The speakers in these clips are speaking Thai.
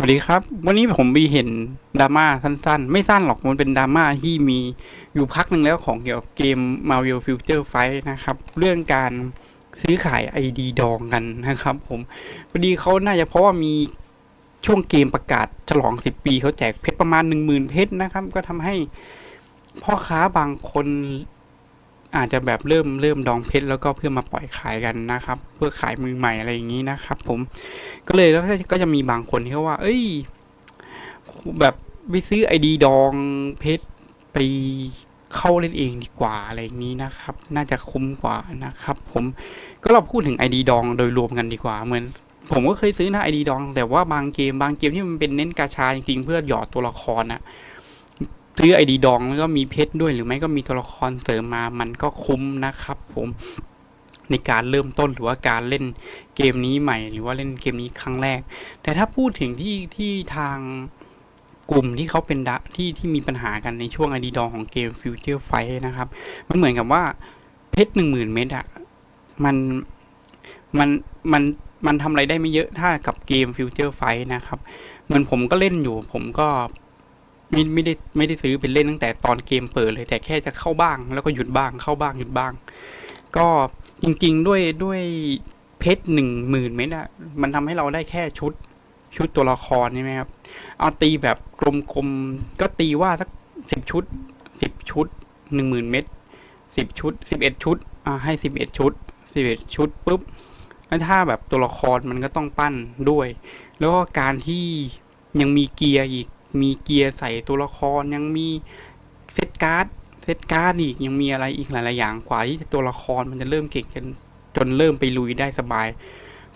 วัสดีครับ วันนี้ผมมีเห็นดราม่าสั้นๆ ไม่สั้นหรอกมันเป็นดราม่าที่มีอยู่พักหนึ่งแล้วของเกี่ยวกับเกม Marvel Future Fight นะครับ เรื่องการซื้อขาย ID ดองกันนะครับ ผมพอดีเขาน่าจะเพราะว่ามีช่วงเกมประกาศฉลอง 10 ปีเขาแจกเพชรประมาณ 10,000 เพชรนะครับ ก็ทำให้พ่อค้าบางคน อาจจะแบบเริ่มเริ่มดองเพชรแล้วก็เพื่อมาปล่อยขายกันนะครับ เพื่อขายมือใหม่อะไรอย่างนี้นะครับ ผมก็เลยก็ก็จะมีบางคนที่ว่า เอ้ย แบบไปซื้อไอดีดองเพชรไปเข้าเล่นเองดีกว่าอะไรอย่างนี้นะครับ น่าจะคุ้มกว่านะครับ ผมก็เราพูดถึงไอดีดองโดยรวมกันดีกว่าเหมือนผมก็เคยซื้อนะไอดีดอง แต่ว่าบางเกมบางเกมที่มันเป็นเน้นกาชาจริงๆเพื่อหยอดตัวละครนะ ซื้อไอดีดองแล้วก็มีเพชรด้วยหรือไม่ก็มีตัวละครเสริมมามันก็คุ้มนะครับผมในการเริ่มต้นหรือว่าการเล่นเกมนี้ใหม่ หรือว่าเล่นเกมนี้ครั้งแรก แต่ถ้าพูดถึงที่ที่ทางกลุ่มที่เขาเป็นดะที่ที่มีปัญหากันในช่วงไอดีดองของเกม Future Fight นะครับ มันเหมือนกับว่าเพชรหนึ่งหมื่นเม็ดอะมันมันมันมันทำอะไรได้ไม่เยอะถ้ากับเกม Future Fight นะครับ เหมือนผมก็เล่นอยู่ผมก็ ไม่ไม่ได้ไม่ได้ซื้อเป็นเล่นตั้งแต่ตอนเกมเปิดเลย แต่แค่จะเข้าบ้าง แล้วก็หยุดบ้างเข้าบ้างหยุดบ้าง ก็จริง ๆ ด้วยด้วยเพชรหนึ่งหมื่นเม็ดอะมันทำให้เราได้แค่ชุดชุดตัวละครใช่ไหมครับเอาตีแบบกลมๆก็ตีว่าสักสิบชุดสิบชุดหนึ่งหมื่นเม็ดสิบชุดสิบเอ็ดชุดอ่าให้สิบเอ็ดชุดสิบเอ็ดชุดปุ๊บแล้วถ้าแบบตัวละครมันก็ต้องปั้นด้วย แล้วก็การที่ยังมีเกียร์อีก มีเกียร์ใส่ตัวละครยังมีเซตการ์ดเซตการ์ดอีกยังมีอะไรอีกหลาย ๆ อย่างกว่าที่ตัวละครมันจะเริ่มเก่งจนจนเริ่มไปลุยได้สบาย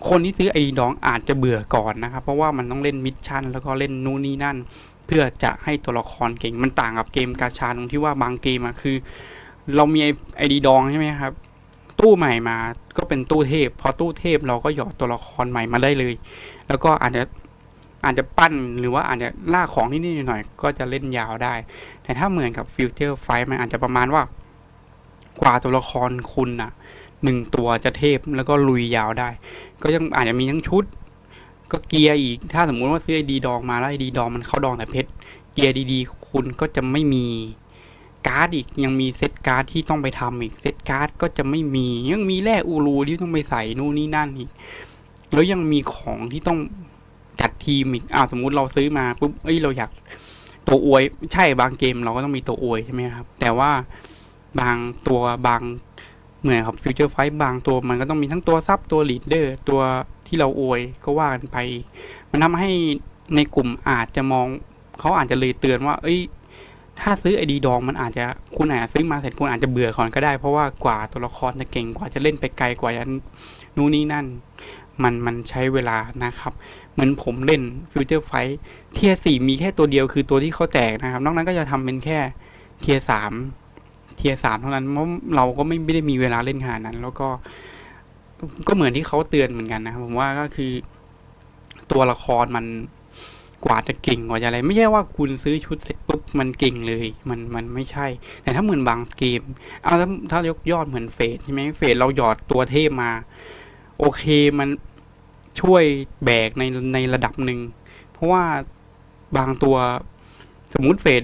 คนที่ซื้อไอดีดองอาจจะเบื่อก่อนนะครับ เพราะว่ามันต้องเล่นมิชชั่นแล้วก็เล่นนู่นนี่นั่น เพื่อจะให้ตัวละครเก่งมันต่างกับเกมกาชาตรงที่ว่าบางเกมอะคือ เรามีไอดีดองใช่ไหมครับ ตู้ใหม่มาก็เป็นตู้เทพ พอตู้เทพเราก็หยอดตัวละครใหม่มาได้เลย แล้วก็อาจจะ อาจจะปั้นหรือว่าอาจจะล่าของนิดๆหน่อยๆก็จะเล่นยาวได้ แต่ถ้าเหมือนกับฟิวเจอร์ไฟมันอาจจะประมาณว่า กว่าตัวละครคุณอะหนึ่งตัวจะเทพแล้วก็ลุยยาวได้ ก็ยังอาจจะมีทั้งชุด ก็เกียร์อีก ถ้าสมมุติว่าซื้อดีดองมาแล้วไอดีดองมันเข้าดองแต่เพชรเกียร์ดีๆ คุณก็จะไม่มีการ์ดอีกยังมีเซตการ์ดที่ต้องไปทำอีกเซตการ์ดก็จะไม่มียังมีแร่อูรูที่ต้องไปใส่นู่นนี่นั่นอีกแล้วยังมีของที่ต้อง จัดทีมอีกอ่าสมมุติเราซื้อมาปุ๊บเอ้ยเราอยากตัวอวย ใช่บางเกมเราก็ต้องมีตัวอวยใช่ไหมครับ แต่ว่าบางตัวบางเหมือนครับฟิวเจอร์ไฟบางตัวมันก็ต้องมีทั้งตัวซับตัวลีดเดอร์ตัวที่เราอวยก็ว่ากันไป มันทำให้ในกลุ่มอาจจะมองเขาอาจจะเลยเตือนว่า เอ้ย ถ้าซื้อไอดีดองมันอาจจะคุณอาจจะซื้อมาเสร็จคุณอาจจะเบื่อก่อนก็ได้เพราะว่ากว่าตัวละครจะเก่งกว่าจะเล่นไปไกลกว่าจะนู่นนี่นั่น มันมันใช้เวลานะครับ เหมือนผมเล่นฟิวเจอร์ไฟเทียสี่มีแค่ตัวเดียวคือตัวที่เขาแจกนะครับ นอกนั้นก็จะทำเป็นแค่เทียสามเทียสามเท่านั้นเพราะเราก็ไม่ไม่ได้มีเวลาเล่นขนาดนั้น แล้วก็ ก็เหมือนที่เขาเตือนเหมือนกันนะครับผมว่าก็คือ ตัวละครมันกว่าจะเก่งกว่าจะอะไร ไม่ใช่ว่าคุณซื้อชุดเสร็จปุ๊บมันเก่งเลย มันมันไม่ใช่ แต่ถ้าเหมือนบางเกม เอาถ้าถ้ายกยอดเหมือนเฟสใช่ไหมเฟสเราหยอดตัวเทพมา โอเคมันช่วยแบกในในระดับหนึ่ง เพราะว่าบางตัวสมมุติเฟส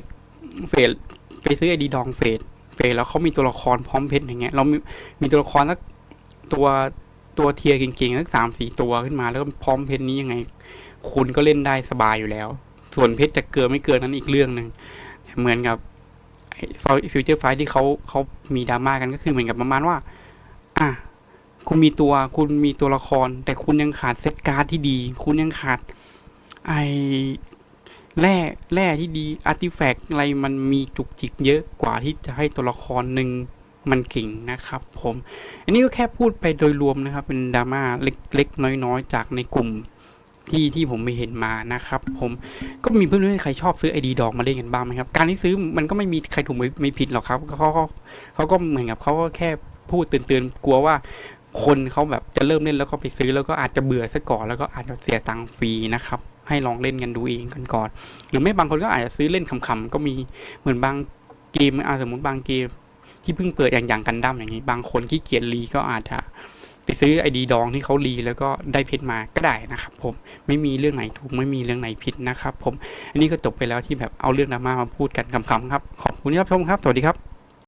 เฟสไปซื้อไอดีดองเฟสเฟสแล้วเขามีตัวละครพร้อมเพชรอย่างเงี้ย เรามีมีตัวละครสักตัวตัวเทียร์เก่งๆสักสามสี่ตัวขึ้นมาแล้วก็พร้อมเพชรนี้ยังไง คุณก็เล่นได้สบายอยู่แล้ว ส่วนเพชรจะเกินไม่เกินนั้นอีกเรื่องหนึ่งเหมือนกับฟิวเจอร์ไฟที่เขาเขามีดราม่ากันก็คือเหมือนกับประมาณว่า อะ คุณมีตัวคุณมีตัวละคร แต่คุณยังขาดเซตการ์ดที่ดี คุณยังขาดไอแร่แร่ที่ดีอาร์ติแฟกต์อะไรมันมีจุกจิกเยอะกว่าที่จะให้ตัวละครหนึ่งมันเก่งนะครับผม อันนี้ก็แค่พูดไปโดยรวมนะครับ เป็นดราม่าเล็กๆ น้อยๆ จากในกลุ่มที่ที่ผมไม่เห็นมานะครับผมก็มีเพื่อนๆใครชอบซื้อไอดีดอกมาเล่นกันบ้างไหมครับ การที่ซื้อมันก็ไม่มีใครถูกไม่ผิดหรอกครับเขาเขาเขาก็เหมือนกับเขาก็แค่พูดเตือนๆกลัวว่า คนเขาแบบจะเริ่มเล่นแล้วก็ไปซื้อแล้วก็อาจจะเบื่อซะก่อนแล้วก็อาจจะเสียตังค์ฟรีนะครับ ให้ลองเล่นกันดูเองกันก่อน หรือไม่บางคนก็อาจจะซื้อเล่นขำๆก็มีเหมือนบางเกมอาสมมติบางเกม ที่เพิ่งเปิดอย่างอย่างกันดั้มอย่างนี้ บางคนขี้เกียจรีก็อาจจะไปซื้อไอดีดองที่เขารีแล้วก็ได้เพชรมาก็ได้นะครับ ผมไม่มีเรื่องไหนถูกไม่มีเรื่องไหนผิดนะครับ ผมอันนี้ก็จบไปแล้วที่แบบเอาเรื่องดราม่ามาพูดกันคำๆครับขอบคุณที่รับชมครับ สวัสดีครับ